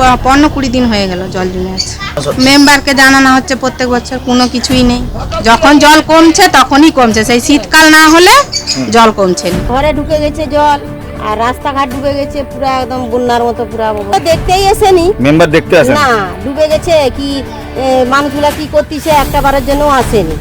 প- পনেরো কুড়ি দিন হয়ে গেল জল জমে আছে। মেম্বারকে জানানো হচ্ছে প্রত্যেক বছর কোনো কিছুই নেই। যখন জল কমছে তখনই কমছে সেই শীতকাল না হলে জল কমছে না। ঘরে ঢুকে গেছে জল আর রাস্তাঘাট ডুবে গেছে পুরো একদম বন্যার মতো পুরো দেখতেই এসেনি। মেম্বার দেখতে আসেন? না ডুবে গেছে কি মানুষগুলা কি করতেছে একটা বারের জন্য আসেনি।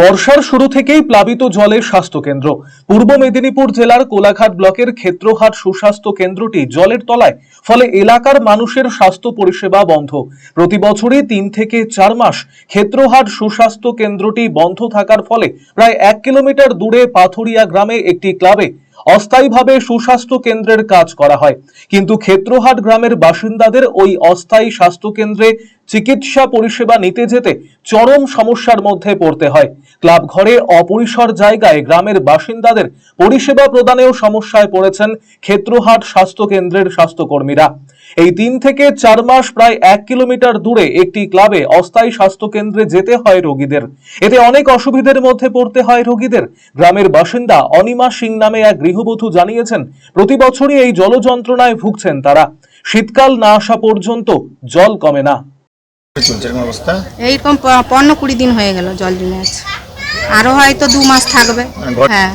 বর্ষার শুরু থেকেই প্লাবিত জলে স্বাস্থ্য কেন্দ্র পূর্ব মেদিনীপুর জেলার কোলাঘাট ব্লকের ক্ষেত্রহাট সুস্বাস্থ্য কেন্দ্রটি জলের তলায়। ফলে এলাকার মানুষের স্বাস্থ্য পরিষেবা বন্ধ। প্রতি বছরই তিন থেকে চার মাস ক্ষেত্রহাট সুস্বাস্থ্য কেন্দ্রটি বন্ধ থাকার ফলে প্রায় এক কিলোমিটার দূরে পাথুরিয়া গ্রামে একটি ক্লাবে অস্থায়ীভাবে সুস্বাস্থ্য কেন্দ্রের কাজ করা হয়। কিন্তু ক্ষেত্রহাট গ্রামের বাসিন্দাদের ওই অস্থায়ী স্বাস্থ্য কেন্দ্রে চিকিৎসা পরিষেবা নিতে যেতে চরম সমস্যার মধ্যে পড়তে হয়। ক্লাব ঘরে অপরিসর জায়গায় গ্রামের বাসিন্দাদের পরিষেবা প্রদানেও সমস্যায় পড়েছেন ক্ষেত্রহাট স্বাস্থ্য কেন্দ্রের স্বাস্থ্যকর্মীরা। এই তিন থেকে চার মাস প্রায় এক কিলোমিটার দূরে একটি ক্লাবে অস্থায়ী স্বাস্থ্য কেন্দ্রে যেতে হয় রোগীদের। এতে অনেক অসুবিধার মধ্যে পড়তে হয় রোগীদের। গ্রামের বাসিন্দা অনিমা সিং নামে এক গৃহবধূ জানিয়েছেন প্রতি বছরই এই জলযন্ত্রণায় ভুগছেন তারা। শীতকাল না আসা পর্যন্ত জল কমে না। অবস্থা এইরকম পনেরো কুড়ি দিন হয়ে গেল জল জমে আছে আরও হয়তো দু মাস থাকবে। মানে হ্যাঁ।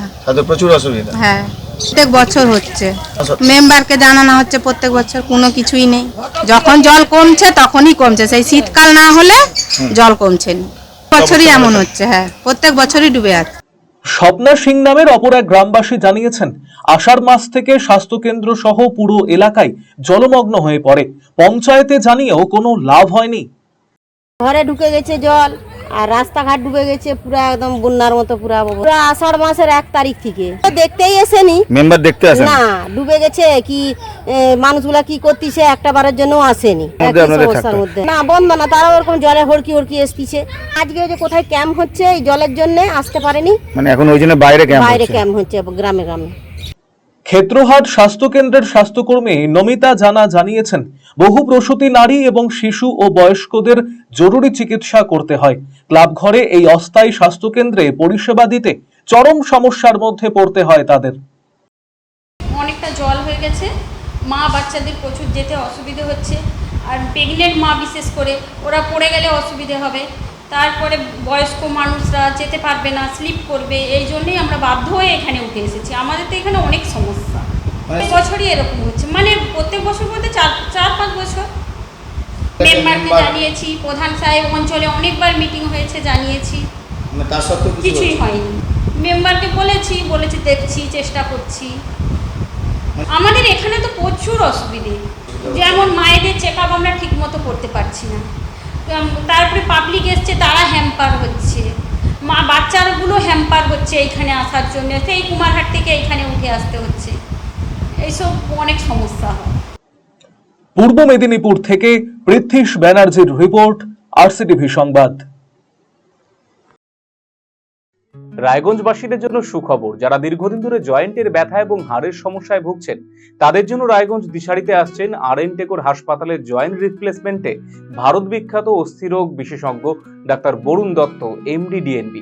প্রচুর অসুবিধা। হ্যাঁ। প্রত্যেক বছর হচ্ছে। আচ্ছা। মেম্বারকে জানানো হচ্ছে প্রত্যেক বছর কোনো কিছুই নেই। যখন জল কমছে তখনই কমছে সেই শীতকাল না হলে জল কমছে বছরই এমন হচ্ছে হ্যাঁ প্রত্যেক বছরই ডুবে আছে। স্বপ্না সিং নামের অপর এক গ্রামবাসী জানিয়েছেন আষাঢ় মাস থেকে স্বাস্থ্যকেন্দ্র সহ পুরো এলাকায় জলমগ্ন হয়ে পড়ে। পঞ্চায়েতে জানিয়েও কোনো লাভ হয়নি। ঘরে ঢুকে গেছে জল আর রাস্তাঘাট ডুবে গেছে পুরো একদম বন্যার মতো পুরো পুরো আষাঢ় মাসের এক তারিখ থেকে। দেখতেই এসেনি মেম্বার দেখতে আসেন? না ডুবে গেছে কি মানুষগুলা কি করতেছে একটা বারের জন্য আসেনি সমস্যার মধ্যে। না বন্ধ না তারাও ওরকম জলে হড়কি হড়কি এসতিছে। আজকে ওই যে কোথায় ক্যাম্প হচ্ছে এই জলের জন্য আসতে পারেনি। মানে এখন ওই জন্য বাইরে ক্যাম্প বাইরে ক্যাম্প হচ্ছে গ্রামে গ্রামে। ক্ষেত্রহাট স্বাস্থ্য কেন্দ্রের স্বাস্থ্যকর্মী নমিতা জানা জানিয়েছেন বহু প্রসূতি নারী এবং শিশু ও বয়স্কদের জরুরি চিকিৎসা করতে হয়। ক্লাব ঘরে এই অস্থায়ী স্বাস্থ্যকেন্দ্রে পরিষেবা দিতে চরম সমস্যার মধ্যে পড়তে হয় তাদের। অনেকটা জল হয়ে গেছে। মা বাচ্চাদের প্রচুর যেতে অসুবিধে হচ্ছে। আর প্রেগনেন্ট মা বিশেষ করে, ওরা পড়ে গেলে অসুবিধে হবে। তারপরে বয়স্ক মানুষরা যেতে পারবে না স্লিপ করবে, এই জন্যই আমরা বাধ্য হয়ে এখানে উঠে এসেছি। আমাদের তো এখানে অনেক সমস্যা। বছরই এরকম হচ্ছে। মানে প্রত্যেক বছর বলতে চার চার পাঁচ বছর। মেম্বারকে জানিয়েছি প্রধান সাহেব অঞ্চলে অনেকবার মিটিং হয়েছে জানিয়েছি। মানে তার সত্ত্বেও কিছুই হয়নি। মেম্বারকে বলেছি বলেছি দেখছি চেষ্টা করছি। আমাদের এখানে তো প্রচুর অসুবিধে। যেমন মায়েদের চেক আপ আমরা ঠিকমতো করতে পারছি না। তারপরে পাবলিক এসছে তারা হ্যাম্পার হচ্ছে। মা বাচ্চাগুলো হ্যাম্পার হচ্ছে এইখানে আসার জন্য। সেই কুমারহাট থেকে এইখানে উঠে আসতে হচ্ছে। এইসব অনেক সমস্যা হয়। পূর্ব মেদিনীপুর থেকে পৃথ্বীশ ব্যানার্জির রিপোর্ট আরসিটিভি সংবাদ। রায়গঞ্জবাসীদের জন্য সুখবর যারা দীর্ঘদিন ধরে জয়েন্টের ব্যথা এবং হাড়ের সমস্যায় ভুগছেন তাদের জন্য রায়গঞ্জ দিশারিতে আসছেন আর এন টেকোর হাসপাতালের জয়েন্ট রিপ্লেসমেন্টে ভারত বিখ্যাত অস্থিরোগ বিশেষজ্ঞ doctor Barun Dutta MD DNB.